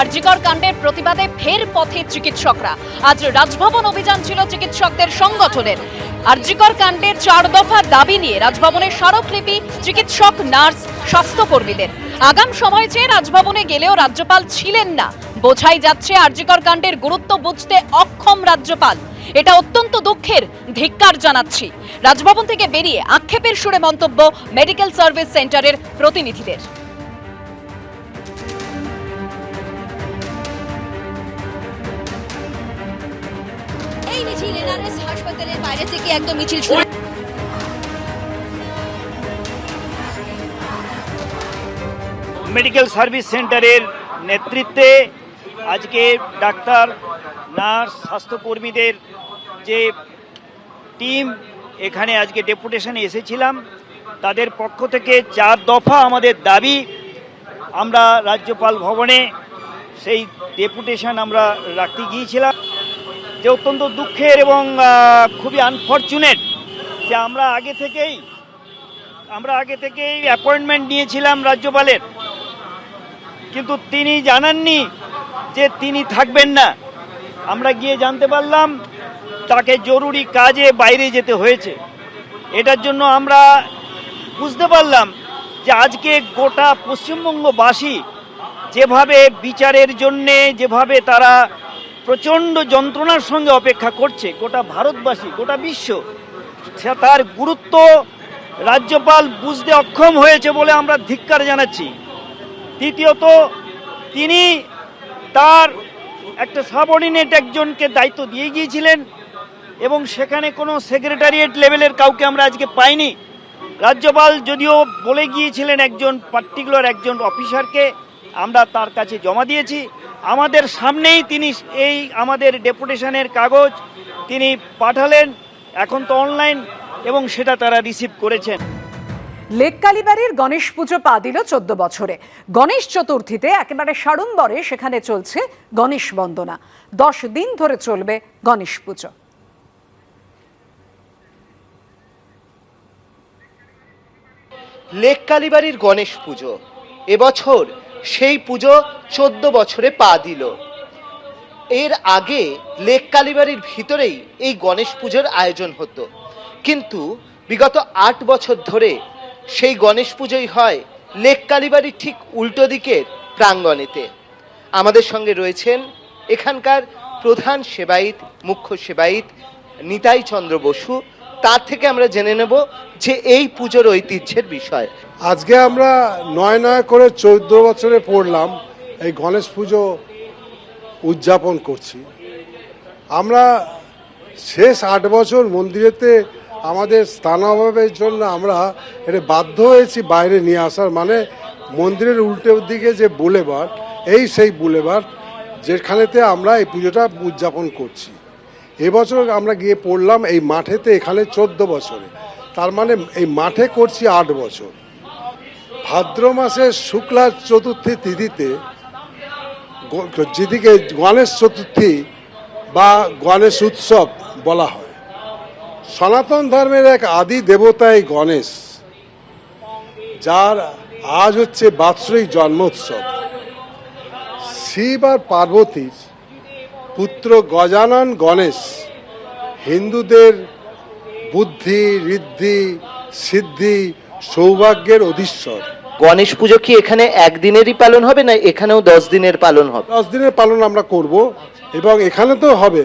আরজিকর কাণ্ডের প্রতিবাদে ফের পথে চিকিৎসকরা। আজ রাজভবন অভিযান ছিল চিকিৎসকদের সংগঠনের। আরজিকর কাণ্ডের চার দফা দাবি নিয়ে রাজভবনের স্মারকলিপি চিকিৎসক, নার্স, স্বাস্থ্যকর্মীদের। আগাম সময় চেয়ে রাজভবনে গেলেও রাজ্যপাল ছিলেন না। বোঝাই যাচ্ছে আরজিকর কাণ্ডের গুরুত্ব বুঝতে অক্ষম রাজ্যপাল। এটা অত্যন্ত দুঃখের ধিক্কার জানাচ্ছি। রাজভবন থেকে বেরিয়ে আক্ষেপের সুরে মন্তব্য মেডিকেল সার্ভিস সেন্টারের প্রতিনিধিদের। হাসপাতালের বাইরে থেকে একদম মিছিল শুরু। মেডিকেল সার্ভিস সেন্টারের নেতৃত্বে আজকে ডাক্তার, নার্স, স্বাস্থ্যকর্মীদের যে টিম, এখানে আজকে ডেপুটেশনে এসেছিলাম। তাদের পক্ষ থেকে চার দফা আমাদের দাবি, আমরা রাজ্যপাল ভবনে সেই ডেপুটেশন আমরা রাখতে গিয়েছিলাম। যে অত্যন্ত দুঃখের এবং খুবই আনফর্চুনেট যে আমরা আগে থেকেই, আমরা আগে থেকেই অ্যাপয়েন্টমেন্ট নিয়েছিলাম রাজ্যপালের। কিন্তু তিনি জানাননি যে তিনি থাকবেন না। আমরা গিয়ে জানতে পারলাম তাকে জরুরি কাজে বাইরে যেতে হয়েছে। এটার জন্য আমরা বুঝতে পারলাম যে আজকে গোটা পশ্চিমবঙ্গবাসী যেভাবে বিচারের জন্যে, যেভাবে তারা প্রচণ্ড যন্ত্রণার সঙ্গে অপেক্ষা করছে গোটা ভারতবাসী, গোটা বিশ্ব। তার গুরুত্ব রাজ্যপাল বুঝতে অক্ষম হয়েছে বলে আমরা ধিক্কার জানাচ্ছি। দ্বিতীয়ত তিনি তার একটা সাবঅর্ডিনেট একজনকে দায়িত্ব দিয়ে গিয়েছিলেন এবং সেখানে কোনো সেক্রেটারিয়েট লেভেলের কাউকে আমরা আজকে পাইনি। রাজ্যপাল যদিও বলে গিয়েছিলেন একজন পার্টিকুলার একজন অফিসারকে, আমরা তার কাছে জমা দিয়েছি। আমাদের সামনেই তিনি এই আমাদের ডেপুটেশনের কাগজ তিনি পাঠালেন এখন তো অনলাইন এবং সেটা তারা রিসিভ করেছেন। লেক কালীবাড়ির গণেশ পুজো পা দিল চোদ্দ বছরে। গণেশ চতুর্থীতে একেবারে সাড়ম্বরে সেখানে চলছে গণেশ বন্দনা। দশ দিন ধরে চলবে গণেশ পুজো। লেক কালীবাড়ির গণেশ পুজো। এবছর সেই পুজো চোদ্দ বছরে পা দিল। এর আগে লেক কালীবাড়ির ভিতরেই এই গণেশ পুজোর আয়োজন হতো। কিন্তু বিগত আট বছর ধরে সেই গণেশ পুজোই হয় লেক কালীবাড়ির ঠিক উল্টো দিকের প্রাঙ্গণেতে। আমাদের সঙ্গে রয়েছেন এখানকার প্রধান সেবায়িত, মুখ্য সেবায়িত নিতাই চন্দ্র বসু তার থেকে আমরা জেনে নেব যে এই পুজোর ঐতিহ্যের বিষয়। আজকে আমরা নয় নয় করে চৌদ্দ বছরে পড়লাম এই গণেশ পুজো উদযাপন করছি। আমরা শেষ আট বছর মন্দিরেতে আমাদের স্থানাভাবের জন্য আমরা এটা বাধ্য হয়েছি বাইরে নিয়ে আসার মানে মন্দিরের উল্টো দিকে যে বুলেবার এই সেই বুলেবার যেখানেতে আমরা এই পুজোটা উদযাপন করছি। এবছর আমরা গিয়ে পড়লাম এই মাঠেতে এখানে চোদ্দ বছরে। তার মানে এই মাঠে করছি আট বছর। ভাদ্র মাসের শুক্লা চতুর্থী তিথিতে যেদিকে গণেশ চতুর্থী বা গণেশ উৎসব বলা হয়, সনাতন ধর্মের এক আদি দেবতা এই গণেশ, যার আজ হচ্ছে বাৎসরিক জন্মোৎসব। শিব আর পার্বতীর পুত্র গজানন গণেশ হিন্দুদের বুদ্ধি ঋদ্ধি সিদ্ধি সৌভাগ্যের অধীশ্বর। গণেশ পুজো কি এখানে একদিনেরই পালন হবে না এখানেও দশ দিনের পালন হবে? দশ দিনের পালন আমরা করব এবং এখানে তো হবে।